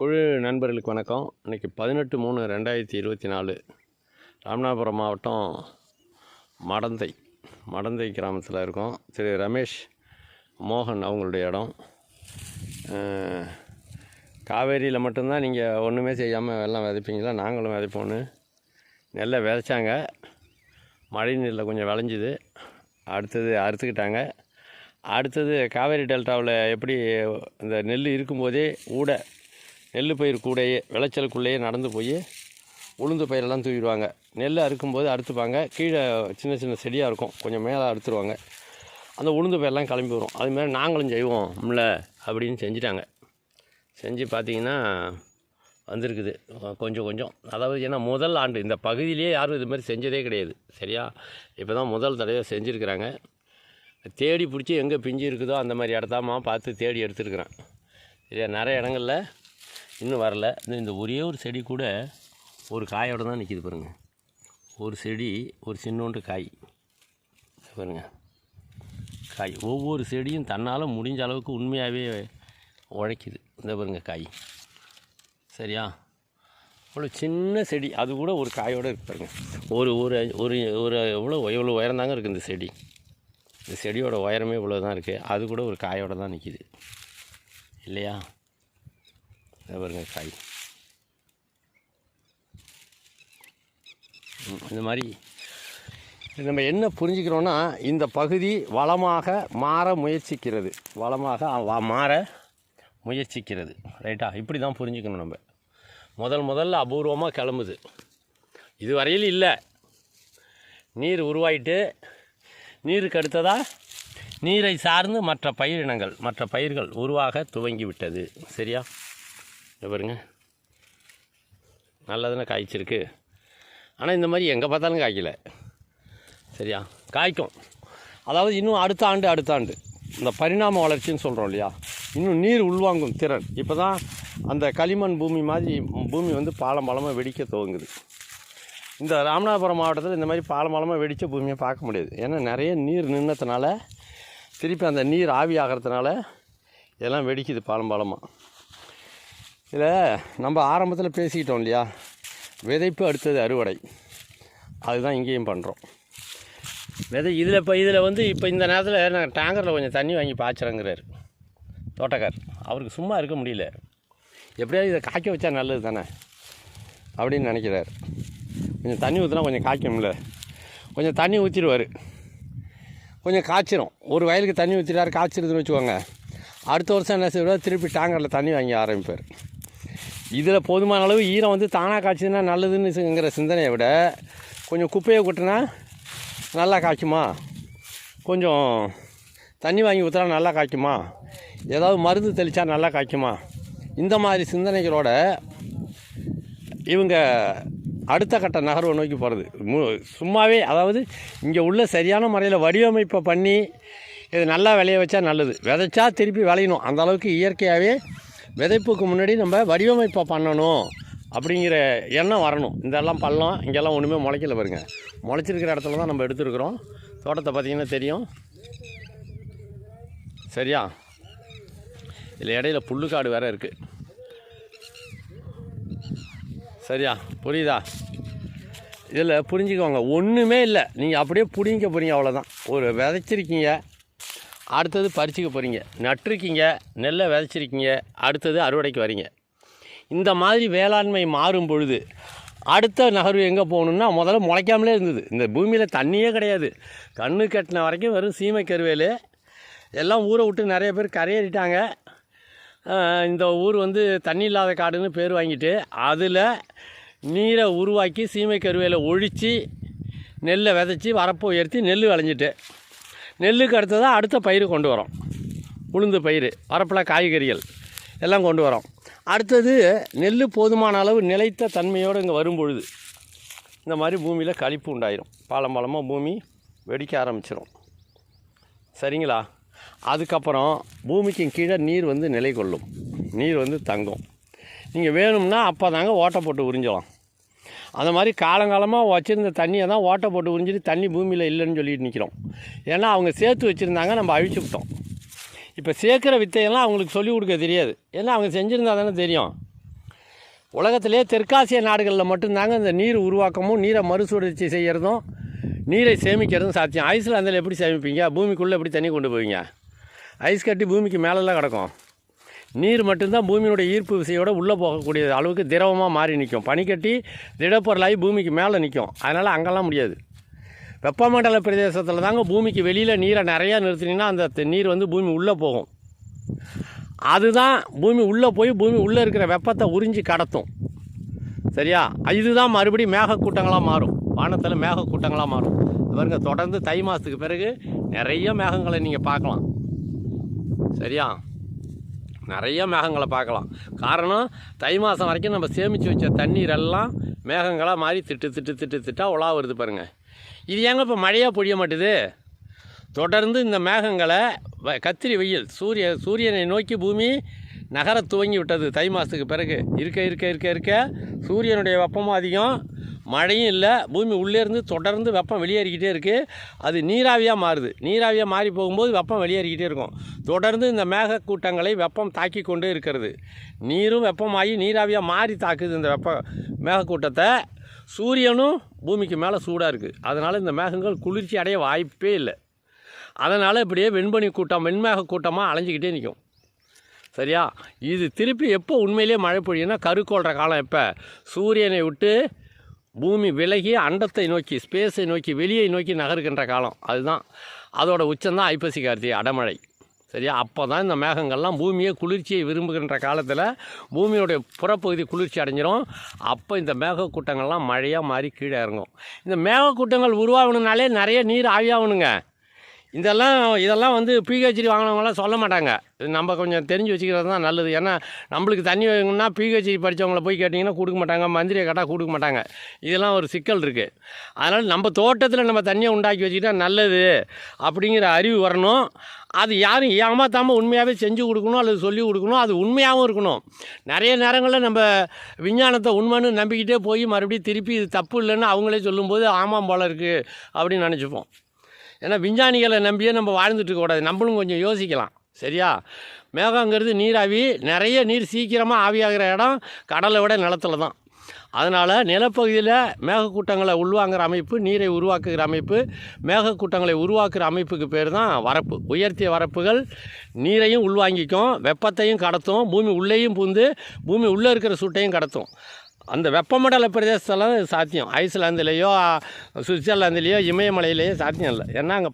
குழு நண்பர்களுக்கு வணக்கம். இன்றைக்கி பதினெட்டு மூணு ரெண்டாயிரத்தி இருபத்தி நாலு ராமநாதபுரம் மாவட்டம் மடந்தை மடந்தை கிராமத்தில் இருக்கோம். திரு ரமேஷ் மோகன் அவங்களுடைய இடம். காவேரியில் மட்டும்தான் நீங்கள் ஒன்றுமே செய்யாமல் வெள்ளம் விதைப்பீங்களா? நாங்களும் விதைப்போன்னு நெல்லை விதைச்சாங்க. மழை நீரில் கொஞ்சம் விளைஞ்சிது. அடுத்தது அறுத்துக்கிட்டாங்க. அடுத்தது காவேரி டெல்டாவில் எப்படி இந்த நெல் இருக்கும்போதே ஊட நெல் பயிர் கூடையே விளைச்சலுக்குள்ளேயே நடந்து போய் உளுந்து பயிரெல்லாம் தூக்கிடுவாங்க நெல் அறுக்கும்போது அறுத்துப்பாங்க. கீழே சின்ன சின்ன செடியாக இருக்கும். கொஞ்சம் மேலே அறுத்துருவாங்க. அந்த உளுந்து பயிரெல்லாம் கிளம்பி வரும். அதுமாதிரி நாங்களும் செய்வோம் முல்ல அப்படின்னு செஞ்சுட்டாங்க. செஞ்சு பார்த்தீங்கன்னா வந்திருக்குது. கொஞ்சம் கொஞ்சம். அதாவது ஏன்னா முதல் ஆண்டு இந்த பகுதியிலேயே யாரும் இது மாதிரி செஞ்சதே கிடையாது. சரியா? இப்போ தான் முதல் தடவை செஞ்சுருக்கிறாங்க. தேடி பிடிச்சி எங்கே பிஞ்சு இருக்குதோ அந்த மாதிரி இடத்தாமா பார்த்து தேடி எடுத்துருக்குறேன். சரியா? நிறைய இடங்களில் இன்னும் வரல. இந்த இந்த ஒரே ஒரு செடி கூட ஒரு காயோட தான் நிற்கிது பாருங்கள் ஒரு செடி ஒரு சின்னோண்டு காய். பாருங்கள் காய். ஒவ்வொரு செடியும் தன்னால் முடிஞ்ச அளவுக்கு உண்மையாகவே உழைக்குது. இந்த பாருங்கள் காய். சரியா? அவ்வளோ சின்ன செடி. அது கூட ஒரு காயோடு இருப்பாருங்க ஒரு ஒரு ஒரு ஒரு எவ்வளோ எவ்வளோ உயரம் தாங்க இருக்குது இந்த செடி. இந்த செடியோட உயரமே இவ்வளோ தான் இருக்குது அது கூட ஒரு காயோடு தான் நிற்கிது இல்லையா? பாருங்க காய். இந்த மாதிரி நம்ம என்ன புரிஞ்சுக்கிறோன்னா இந்த பகுதி வளமாக மாற முயற்சிக்கிறது. வளமாக மாற முயற்சிக்கிறது. ரைட்டா? இப்படி தான் புரிஞ்சுக்கணும் நம்ம. முதல் முதல்ல அபூர்வமாக கிளம்புது. இதுவரையில் இல்லை. நீர் உருவாயிட்டு நீருக்கு அடுத்ததாக நீரை சார்ந்து மற்ற பயிரினங்கள் மற்ற பயிர்கள் உருவாக துவங்கி விட்டது சரியா இங்க பாருங்க நல்லதுன்னு காய்ச்சிருக்கு. ஆனால் இந்த மாதிரி எங்கே பார்த்தாலும் காய்க்கல. சரியா? காய்க்கும். அதாவது இன்னும் அடுத்த ஆண்டு அடுத்த ஆண்டு. இந்த பரிணாம வளர்ச்சின்னு சொல்கிறோம் இல்லையா? இன்னும் நீர் உள்வாங்கும் திறன். இப்போ தான் அந்த களிமண் பூமி மாதிரி பூமி வந்து பாலம் பாலமாக வெடிக்க துவங்குது. இந்த ராமநாதபுரம் மாவட்டத்தில் இந்த மாதிரி பாலம் பாலமாக வெடித்த பூமியை பார்க்க முடியாது. ஏன்னா நிறைய நீர் நின்னதுனால திருப்பி அந்த நீர் ஆவி ஆகிறதுனால இதெல்லாம் வெடிக்குது பாலம் பாலமாக இதில் நம்ம ஆரம்பத்தில் பேசிக்கிட்டோம் இல்லையா? விதைப்பு அடுத்தது அறுவடை. அதுதான் இங்கேயும் பண்ணுறோம். விதை இதில் இப்போ இதில் வந்து இப்போ இந்த நேரத்தில் நாங்கள் டேங்கரில் கொஞ்சம் தண்ணி வாங்கி பாய்ச்சுறேங்கிறாரு. தோட்டக்கார். அவருக்கு சும்மா இருக்க முடியல. எப்படியாவது இதை காய்க்க வச்சா நல்லது தானே? அப்படின்னு நினைக்கிறார். கொஞ்சம் தண்ணி ஊற்றினா கொஞ்சம் காய்க்கும்ல. கொஞ்சம் தண்ணி ஊற்றிடுவார் கொஞ்சம் காய்ச்சிரும். ஒரு வயலுக்கு தண்ணி ஊற்றிட்டாரு காய்ச்சிருதுன்னு வச்சுக்கோங்க. அடுத்த வருஷம் என்ன செய்வார்? திருப்பி டேங்கரில் தண்ணி வாங்கி ஆரம்பிப்பார். இதில் போதுமான அளவு ஈரம் வந்து தானாக காய்ச்சதுன்னா நல்லதுன்னுங்கிற சிந்தனையை விட கொஞ்சம் குப்பையை கொட்டினா நல்லா காய்க்குமா? கொஞ்சம் தண்ணி வாங்கி ஊற்றினா நல்லா காய்க்குமா? ஏதாவது மருந்து தெளித்தா நல்லா காய்க்குமா? இந்த மாதிரி சிந்தனைகளோட இவங்க அடுத்த கட்ட நகர்வை நோக்கி போகிறது சும்மாவே அதாவது இங்கே உள்ள சரியான முறையில் வடிவமைப்பை பண்ணி இது நல்லா விளைய வச்சா நல்லது. விதைச்சா திருப்பி விளையணும். அந்த அளவுக்கு இயற்கையாகவே விதைப்புக்கு முன்னாடி நம்ம வடிவமைப்பை பண்ணணும் அப்படிங்கிற எண்ணம் வரணும். இதெல்லாம் பள்ளம் இங்கெல்லாம் ஒன்றுமே முளைக்கல பாருங்க. முளைச்சிருக்கிற இடத்துல தான் நம்ம எடுத்துருக்குறோம். தோட்டத்தை பார்த்திங்கன்னா தெரியும். சரியா? இதில் இடையில புல்லுக்காடு வேறு இருக்குது சரியா? புரியுதா? இதில் புரிஞ்சுக்கோங்க. ஒன்றுமே இல்லை. நீங்கள் அப்படியே பிடிங்க போகிறீங்க அவ்வளோதான் ஒரு விதைச்சிருக்கீங்க. அடுத்தது பறிச்சுக்க போகிறீங்க நட்டிருக்கீங்க நெல்லை விதைச்சிருக்கீங்க அடுத்தது அறுவடைக்கு வரீங்க. இந்த மாதிரி வேளாண்மை மாறும் பொழுது அடுத்த நகர்வு எங்கே போகணுன்னா முதல்ல முளைக்காமலே இருந்தது. இந்த பூமியில் தண்ணியே கிடையாது. கண்ணு கட்டின வரைக்கும் வெறும் சீமை கருவேல். எல்லாம் ஊரை விட்டு நிறைய பேர் கரையேறிட்டாங்க. இந்த ஊர் வந்து தண்ணி இல்லாத காடுன்னு பேர் வாங்கிட்டு அதில் நீரை உருவாக்கி சீமை கருவேல ஒழித்து நெல்லை விதைச்சி வரப்போ உயர்த்தி நெல் விளைஞ்சிட்டு. நெல்லுக்கு அடுத்ததாக அடுத்த பயிர் கொண்டு வரோம். உளுந்து பயிர் வரப்பில் காய்கறிகள் எல்லாம் கொண்டு வரோம். அடுத்தது நெல் போதுமான அளவு நிலைத்த தன்மையோடு இங்கே வரும்பொழுது இந்த மாதிரி பூமியில் கழிப்பு உண்டாயிரும். பாலம் பாலமாக பூமி வெடிக்க ஆரம்பிச்சிடும் சரிங்களா? அதுக்கப்புறம் பூமிக்கு கீழே நீர் வந்து நிலை கொள்ளும். நீர் வந்து தங்கும். நீங்கள் வேணும்னா அப்போ தாங்க ஓட்டை போட்டு உறிஞ்சலாம். அந்த மாதிரி காலங்காலமாக வச்சுருந்த தண்ணியை தான் ஓட்டை போட்டு உறிஞ்சிட்டு தண்ணி பூமியில் இல்லைன்னு சொல்லிட்டு நிற்கிறோம் ஏன்னா அவங்க சேர்த்து வச்சுருந்தாங்க நம்ம அழிச்சுக்கிட்டோம் இப்போ சேர்க்குற வித்தையெல்லாம் அவங்களுக்கு சொல்லிக் கொடுக்க தெரியாது. ஏன்னா அவங்க செஞ்சுருந்தா தானே தெரியும். உலகத்திலே தெற்காசிய நாடுகளில் மட்டும்தாங்க இந்த நீர் உருவாக்கமும் நீரை மறுசுழற்சி செய்கிறதும் நீரை சேமிக்கிறதும் சாத்தியம். ஐஸ்லாந்தில் எப்படி சேமிப்பீங்க? பூமிக்குள்ளே எப்படி தண்ணி கொண்டு போவீங்க? ஐஸ் கட்டி பூமிக்கு மேலெல்லாம் கிடக்கும். நீர் மட்டும்தான் பூமியினுடைய ஈர்ப்பு விசையோட உள்ளே போகக்கூடிய அளவுக்கு திரவமாக மாறி நிற்கும் பனிக்கட்டி திடப்பொருளாகி பூமிக்கு மேலே நிற்கும் அதனால் அங்கெல்லாம் முடியாது. வெப்பமண்டல பிரதேசத்தில் தாங்க பூமிக்கு வெளியில் நீரை நிறையா நிறுத்தினீங்கன்னா அந்த நீர் வந்து பூமி உள்ளே போகும். அதுதான் பூமி உள்ளே போய் பூமி உள்ளே இருக்கிற வெப்பத்தை உறிஞ்சி கடத்தும். சரியா? இதுதான் மறுபடியும் மேகக்கூட்டங்களாக மாறும். வானத்தில் மேகக்கூட்டங்களாக மாறும். பாருங்க தொடர்ந்து தை மாதத்துக்கு பிறகு நிறைய மேகங்களை நீங்கள் பார்க்கலாம். சரியா? நிறைய மேகங்களை பார்க்கலாம். காரணம் தை மாதம் வரைக்கும் நம்ம சேமித்து வச்ச தண்ணீர் எல்லாம் மேகங்களாக மாறி திட்டு திட்டு திட்டு திட்டாக உலா வருது பாருங்கள் இது ஏங்க இப்போ மழையாக பொழிய மாட்டுது? தொடர்ந்து இந்த மேகங்களை வ- கத்திரி வெயில் சூரிய சூரியனை நோக்கி பூமி நகர துவங்கி விட்டது தை மாதத்துக்கு பிறகு. இருக்க இருக்க இருக்க இருக்க சூரியனுடைய வெப்பமும் அதிகம். மழையும் இல்லை பூமி உள்ளேருந்து தொடர்ந்து வெப்பம் வெளியேறிக்கிட்டே இருக்குது அது நீராவியாக மாறுது. நீராவியாக மாறி போகும்போது வெப்பம் வெளியேறிக்கிட்டே இருக்கும். தொடர்ந்து இந்த மேகக்கூட்டங்களை வெப்பம் தாக்கி கொண்டே இருக்கிறது. நீரும் வெப்பமாகி நீராவியாக மாறி தாக்குது இந்த வெப்ப மேகக்கூட்டத்தை. சூரியனும் பூமிக்கு மேலே சூடாக இருக்குது அதனால் இந்த மேகங்கள் குளிர்ச்சி அடைய வாய்ப்பே இல்லை. அதனால் இப்படியே வெண்பனி கூட்டம் வெண்மேக கூட்டமாக அலைஞ்சிக்கிட்டே நிற்கும் சரியா? இது திருப்பி எப்போ உண்மையிலேயே மழை பொழியும்னா கருக்கோள்ற காலம் எப்போ? சூரியனை விட்டு பூமி விலகி அண்டத்தை நோக்கி ஸ்பேஸை நோக்கி வெளியை நோக்கி நகர்கின்ற காலம். அதுதான் அதோட உச்சம்தான் ஐப்பசி கார்த்திகை அடமழை. சரியா? அப்போ தான் இந்த மேகங்கள்லாம் பூமியை குளிர்ச்சியை விரும்புகின்ற காலத்தில் பூமியோடைய புறப்பகுதி குளிர்ச்சி அடைஞ்சிரும். அப்போ இந்த மேகக்கூட்டங்கள்லாம் மழையாக மாறி கீழே இறங்கும். இந்த மேகக்கூட்டங்கள் உருவாகணுனாலே நிறைய நீர் ஆவியாகணுங்க இதெல்லாம் இதெல்லாம் வந்து பிஹெச்டி வாங்கினவங்களாம் சொல்ல மாட்டாங்க. இது நம்ம கொஞ்சம் தெரிஞ்சு வச்சுக்கிறது தான் நல்லது. ஏன்னா நம்மளுக்கு தண்ணி வேணும்னா பிஹெச்டி படித்தவங்கள போய் கேட்டிங்கன்னா கொடுக்க மாட்டாங்க மந்திரியை கேட்டால் கொடுக்க மாட்டாங்க. இதெல்லாம் ஒரு சிக்கல் இருக்குது அதனால் நம்ம தோட்டத்தில் நம்ம தண்ணியை உண்டாக்கி வச்சுக்கிட்டா நல்லது அப்படிங்கிற அறிவு வரணும். அது யாரும் ஏமாத்தாமல் உண்மையாகவே செஞ்சு கொடுக்கணும் அல்லது சொல்லி கொடுக்கணும் அது உண்மையாகவும் இருக்கணும். நிறைய நேரங்களில் நம்ம விஞ்ஞானத்தை உண்மைன்னு நம்பிக்கிட்டே போய் மறுபடியும் திருப்பி இது தப்பு இல்லைன்னு அவங்களே சொல்லும்போது ஆமாம் போல இருக்குது அப்படின்னு நினச்சிப்போம். ஏன்னா விஞ்ஞானிகளை நம்பியே நம்ம வாழ்ந்துட்டு இருக்கக்கூடாது நம்மளும் கொஞ்சம் யோசிக்கலாம். சரியா? மேகங்கிறது நீராவி நிறைய நீர் சீக்கிரமாக ஆவியாகிற இடம் கடலை விட நிலத்துல தான். அதனால் நிலப்பகுதியில் மேகக்கூட்டங்களை உள்வாங்கிற அமைப்பு நீரை உருவாக்குகிற அமைப்பு மேகக்கூட்டங்களை உருவாக்குற அமைப்புக்கு பேர் தான் வரப்பு. உயர்த்திய வரப்புகள் நீரையும் உள்வாங்கிக்கும் வெப்பத்தையும் கடத்தும் பூமி உள்ளேயும் பூந்து பூமி உள்ளே இருக்கிற சூட்டையும் கடத்தும். அந்த வெப்பமண்டல பிரதேசத்தெல்லாம் சாத்தியம். ஐஸ்லாந்துலேயோ சுவிட்சர்லாந்துலேயோ இமயமலையிலேயோ சாத்தியம் இல்லை. ஏன்னா அங்கே